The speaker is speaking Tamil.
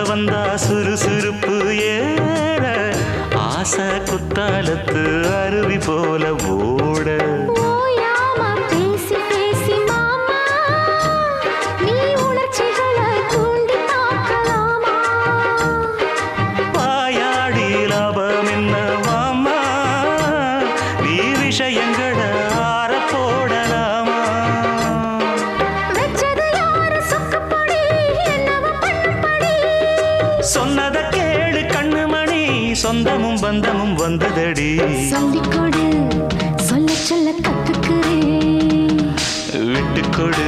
வந்தா சுறுசுறுப்பு ஏற. ஆசை குத்தாலத்து அருவி போல ஓட. சொன்னத கேடு கண்ணுமணி. சொந்தமும் பந்தமும் வந்ததடி. சொல்லிக்கொடு சொல்ல சொல்ல கத்துக்கிறேன். விட்டுக்கொடு